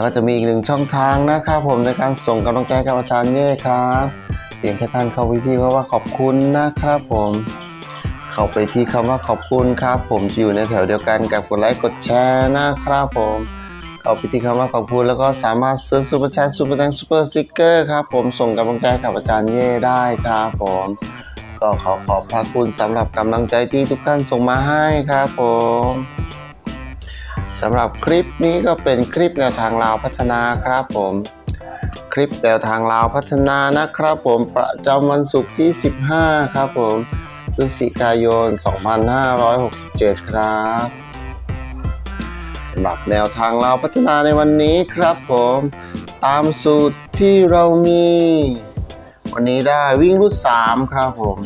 แล้วก็จะมีอีกหนึ่งช่องทางนะครับผมในการส่งกำลังใจกับอาจารย์เย่ครับเพียงแค่ท่านเข้าไปที่คำว่าขอบคุณนะครับผมเข้าไปที่คำว่าขอบคุณครับ ผมจะอยู่ในแถวเดียวกันกับกดไลค์กดแชร์นะครับผมเข้าไปที่คำว่าขอบคุณแล้วก็สามารถซื้อซูเปอร์แชทซูเปอร์แตงซูเปอร์สติกเกอร์ครับผมส่งกำลังใจกับอาจารย์เย่ได้ครับผมก็ขอขอบพระคุณสำหรับกำลังใจที่ทุกท่านส่งมาให้ครับผม สำหรับคลิปนี้ก็เป็นคลิปแนวทางลาวพัฒนาครับผม คลิปแนวทางลาวพัฒนานะครับผมประจำวันศุกร์ที่ 15 ครับผมพฤศจิกายน 2567 ครับสำหรับแนวทางลาวพัฒนาในวันนี้ครับผม ตามสูตรที่เรามี วันนี้ได้วิ่งรูด 3 ครับผม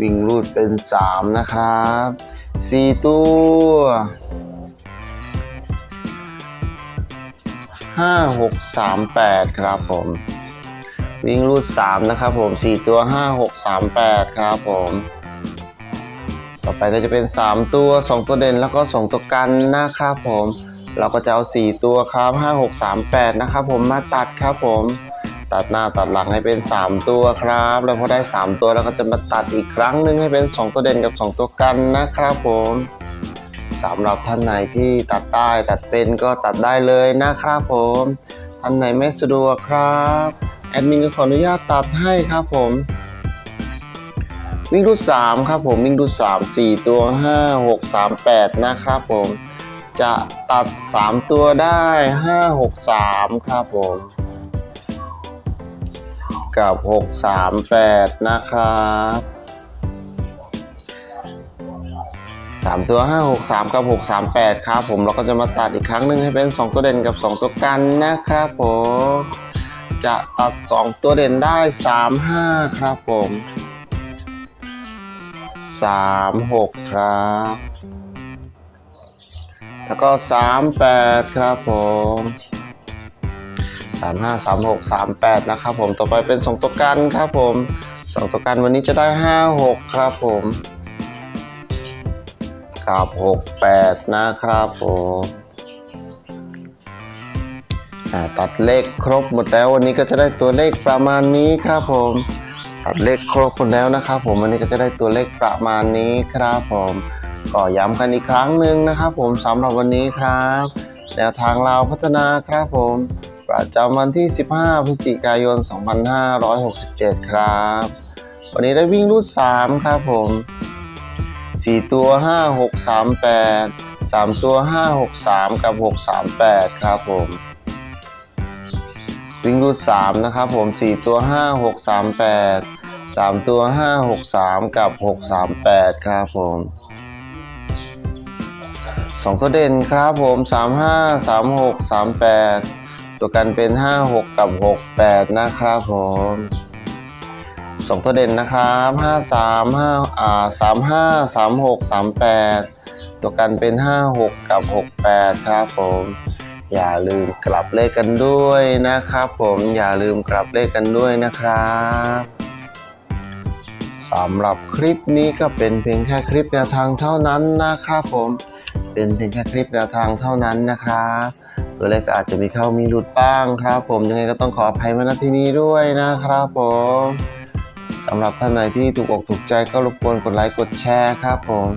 วิ่งรูดเป็น 3 นะครับ 4 ตัว ห้าหกสามแปดครับผม วิ่งรูดสามนะครับผมสี่ตัวห้าหกสามแปดครับผม ต่อไปก็จะเป็นสามตัวสองตัวเด่นแล้วก็สองตัวกันนะครับผม เราก็จะเอาสี่ตัวครับห้าหกสามแปดนะครับผมมาตัดครับผม ตัดหน้าตัดหลังให้เป็นสามตัวครับ แล้วพอได้สามตัวแล้วก็จะมาตัดอีกครั้งหนึ่งให้เป็นสองตัวเด่นกับสองตัวกันนะครับผม สำหรับท่านไหนที่ตัดได้ ตัดเป็นก็ตัดได้เลยนะครับผม ท่านไหนไม่สะดวกครับแอดมินก็ขออนุญาตตัดให้ครับผม วิ่งรูด3ครับผมวิ่งรูด3 4 ตัว 5 6 3 8 นะครับผม จะตัด 3 ตัวได้ 5 6 3 ครับผม กับ 6 3 8 นะครับ สามตัวห้าหกสามกับหกสามแปดครับผมเราก็จะมาตัดอีกครั้งหนึ่งให้เป็นสองตัวเด่นกับสองตัวกันนะครับผม จะตัดสองตัวเด่นได้สามห้าครับผมสามหกครับ แล้วก็สามแปดครับผมสามห้าสามหกสามแปดนะครับผมต่อไปเป็นสองตัวกันครับผมสองตัวกันวันนี้จะได้ห้าหกครับผม กับ 68 นะครับผมตัดเลขครบหมดแล้ววันนี้ก็จะได้ตัวเลขประมาณนี้ครับผมตัดเลขครบหมดแล้วนะครับ ผมวันนี้ก็จะได้ตัวเลขประมาณนี้ครับผมก็ย้ำกันอีกครั้งหนึ่งนะครับ ผมสำหรับวันนี้ครับแนวทางเราวพัฒนาครับผม ประจำวันที่ 15 พฤศจิกายน 2567 ครับ วันนี้ได้วิ่งรูด 3 ครับผม สี่ตัวห้าหกสามแปดสามตัวห้าหกสามกับหกสามแปดครับผมวิงรูดสามนะครับผมสี่ตัวห้าหกสามแปดสามตัวห้าหกสามกับหกสามแปดครับผมสองตัวเด่นครับผมสามห้าสามหกสามแปดตัวกันเป็นห้าหกกับหกแปดนะครับผม สองตัวเด่นนะครับห้าสามห้าอ่าสามห้าสามหกสามแปดตัวกันเป็นห้าหกกับหกแปดครับผม อย่าลืมกลับเลขกันด้วยนะครับผมอย่าลืมกลับเลขกันด้วยนะครับสำหรับคลิปนี้ก็เป็นเพียงแค่คลิปแนวทางเท่านั้นนะครับผม เป็นเพียงแค่คลิปแนวทางเท่านั้นนะครับตัวเลขก็อาจจะมีเข้ามีหลุดบ้างครับ ผมยังไงก็ต้องขออภัยมาณที่นี้ด้วยนะครับผม สำหรับท่านไหนที่ถูกอกถูกใจก็รบกวนกดไลค์กดแชร์ครับผม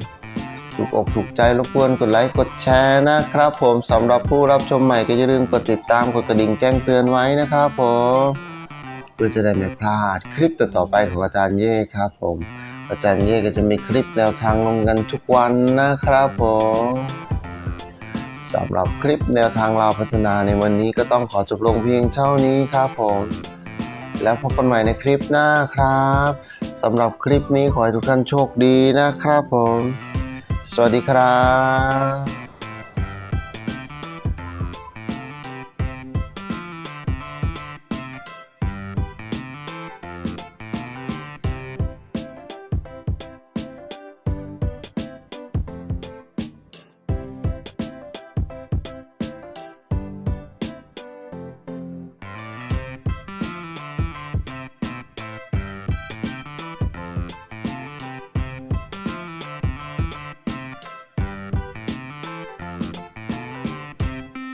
ถูกอกถูกใจรบกวนกดไลค์กดแชร์นะครับ ผมสำหรับผู้รับชมใหม่ก็อย่าลืมกดติดตามกดกระดิ่งแจ้งเตือนไว้นะครับผมเพื่อจะได้ไม่พลาดคลิปต่อๆไปของอาจารย์เย่ครับผมอาจารย์เย่ก็จะมีคลิปแนวทางลงกันทุกวันนะครับผมสำหรับคลิปแนวทางเราพัฒนาในวันนี้ก็ต้องขอจบลงเพียงเท่านี้ครับผม แล้วพบกันใหม่ในคลิปหน้าครับสำหรับคลิปนี้ขอให้ทุกท่านโชคดีนะครับผม สวัสดีครับ